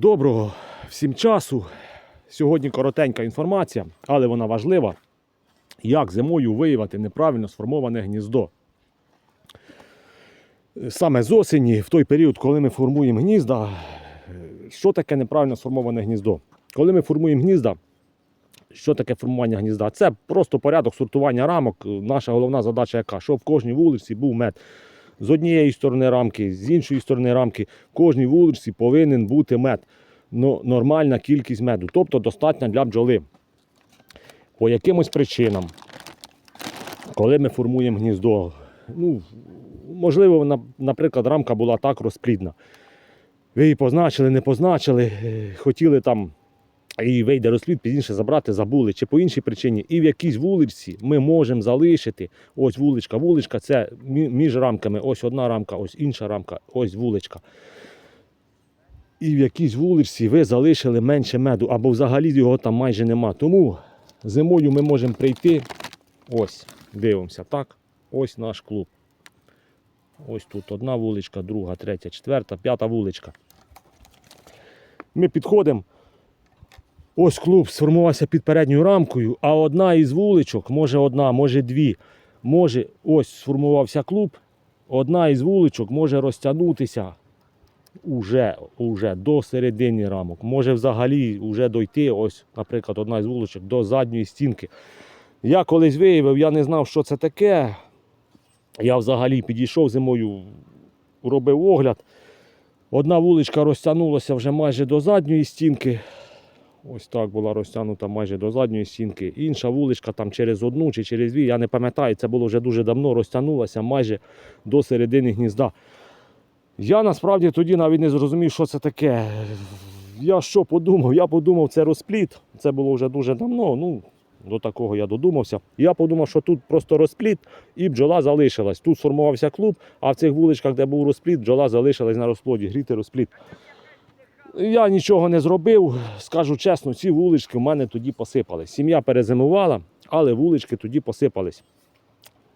Доброго всім часу. Сьогодні коротенька інформація, але вона важлива. Як зимою виявити неправильно сформоване гніздо. Саме з осені, в той період, коли ми формуємо гнізда, що таке неправильно сформоване гніздо? Коли ми формуємо гнізда, що таке формування гнізда? Це просто порядок сортування рамок. Наша головна задача яка? Щоб в кожній вулиці був мед. З однієї сторони рамки, з іншої сторони рамки, в кожній вулиці повинен бути мед. Ну, нормальна кількість меду, тобто достатня для бджоли. По якимось причинам, коли ми формуємо гніздо, ну, можливо, на- наприклад, рамка була так розплідна. Ви її позначили, не позначили, е, хотіли там і вийде розплід, пізніше забрати, забули, чи по іншій причині. І в якійсь вулиці ми можемо залишити. Ось вуличка, вуличка це між рамками, ось одна рамка, ось інша рамка, ось вуличка. І в якійсь вулиці ви залишили менше меду, або взагалі його там майже нема. Тому зимою ми можемо прийти. Ось, дивимося, так. Ось наш клуб. Ось тут одна вуличка, друга, третя, четверта, п'ята вуличка. Ми підходимо. Ось клуб сформувався під передньою рамкою, а одна із вуличок, може одна, може дві, може ось сформувався клуб, одна із вуличок може розтягнутися уже, уже до середини рамок. Може взагалі вже дойти, ось, наприклад, одна із вуличок до задньої стінки. Я колись виявив, я не знав, що це таке. Я взагалі підійшов зимою, робив огляд. Одна вуличка розтягнулася вже майже до задньої стінки. Ось так була розтягнута майже до задньої стінки. Інша вуличка там через одну чи через дві, я не пам'ятаю, це було вже дуже давно, розтягнулася майже до середини гнізда. Я насправді тоді навіть не зрозумів, що це таке. Я що подумав? Я подумав, це розпліт. Це було вже дуже давно. Ну, до такого я додумався. Я подумав, що тут просто розпліт і бджола залишилась. Тут сформувався клуб, а в цих вуличках, де був розпліт, бджола залишилась на розплоді, гріти розпліт. Я нічого не зробив. Скажу чесно, ці вулички в мене тоді посипались. Сім'я перезимувала, але вулички тоді посипались.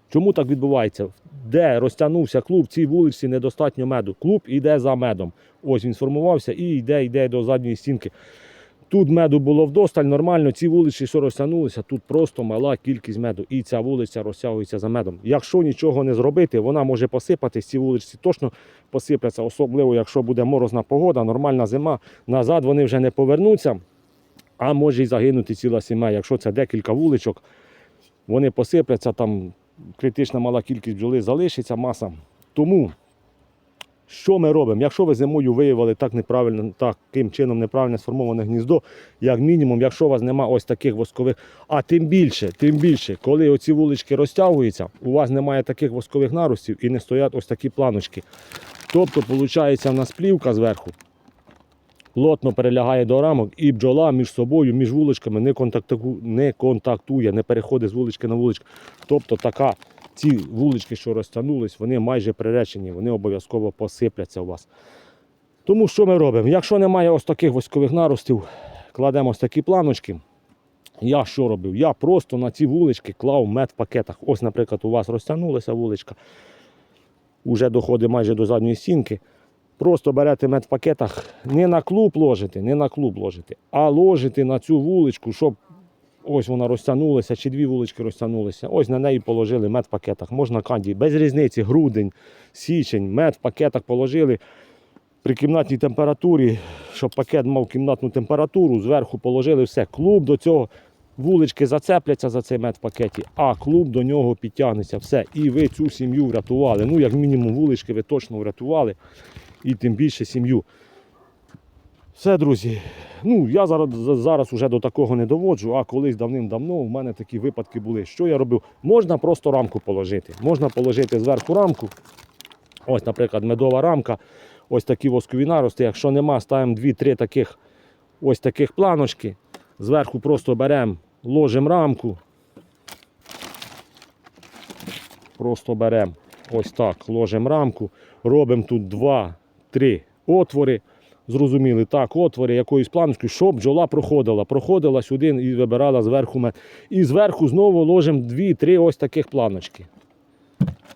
Чому так відбувається? Де розтягнувся клуб, цій вулиці недостатньо меду. Клуб іде за медом. Ось він сформувався і йде, йде до задньої стінки. Тут меду було вдосталь, нормально, ці вулиці, що розтягнулися, тут просто мала кількість меду. І ця вулиця розтягується за медом. Якщо нічого не зробити, вона може посипатись, ці вулиці точно посипляться, особливо якщо буде морозна погода, нормальна зима. Назад вони вже не повернуться, а може й загинути ціла сім'я. Якщо це декілька вуличок, вони посипляться, там критична мала кількість бджоли залишиться, маса. Тому що ми робимо? Якщо ви зимою виявили так неправильно, таким чином неправильно сформоване гніздо, як мінімум, якщо у вас нема ось таких воскових, а тим більше, тим більше, коли оці вулички розтягуються, у вас немає таких воскових наростів і не стоять ось такі планочки. Тобто, виходить, в нас плівка зверху плотно перелягає до рамок, і бджола між собою, між вуличками не контактує, не контактує, не переходить з вулички на вуличку. Тобто така, ці вулички, що розтягнулись, вони майже приречені, вони обов'язково посипляться у вас. Тому що ми робимо? Якщо немає ось таких воскових наростів, кладемо ось такі планочки. Я що робив? Я просто на ці вулички клав мед в пакетах. Ось, наприклад, у вас розтягнулася вуличка, вже доходить майже до задньої стінки. Просто берете мед в пакетах, не на клуб ложите, не на клуб ложите, а ложите на цю вуличку, щоб ось вона розтягнулася, чи дві вулички розтягнулися. Ось на неї положили мед в пакетах. Можна канді, без різниці, грудень, січень, мед в пакетах положили при кімнатній температурі, щоб пакет мав кімнатну температуру, зверху положили все. Клуб до цього. Вулички зацепляться за цей мед в пакеті, а клуб до нього підтягнеться. Все. І ви цю сім'ю врятували. Ну, як мінімум, вулички ви точно врятували і тим більше сім'ю. Все, друзі. Ну, я зараз, зараз вже до такого не доводжу, а колись давним-давно у мене такі випадки були. Що я робив? Можна просто рамку положити. Можна положити зверху рамку. Ось, наприклад, медова рамка, ось такі воскові нарости. Якщо нема, ставимо 2-3 таких ось таких планочки. Зверху просто беремо, ложимо рамку. Просто беремо ось так, ложимо рамку, робимо тут 2-3 отвори. Зрозуміли, так, отвори якоюсь планочкою, щоб бджола проходила. Проходила сюди і вибирала зверху мед. І зверху знову ложимо 2-3 ось таких планочки.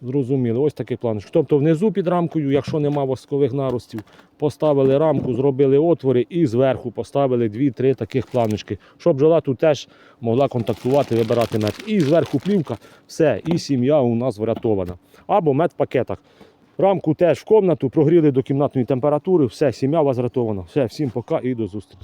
Зрозуміло, ось такий план. Тобто внизу під рамкою, якщо нема воскових наростів, поставили рамку, зробили отвори і зверху поставили 2-3 таких планочки, щоб бджола тут теж могла контактувати, вибирати мед. І зверху плівка, все, і сім'я у нас врятована. Або мед в пакетах. Рамку теж в комнату, прогріли до кімнатної температури, все, сім'я у вас врятована. Все, всім пока і до зустрічі.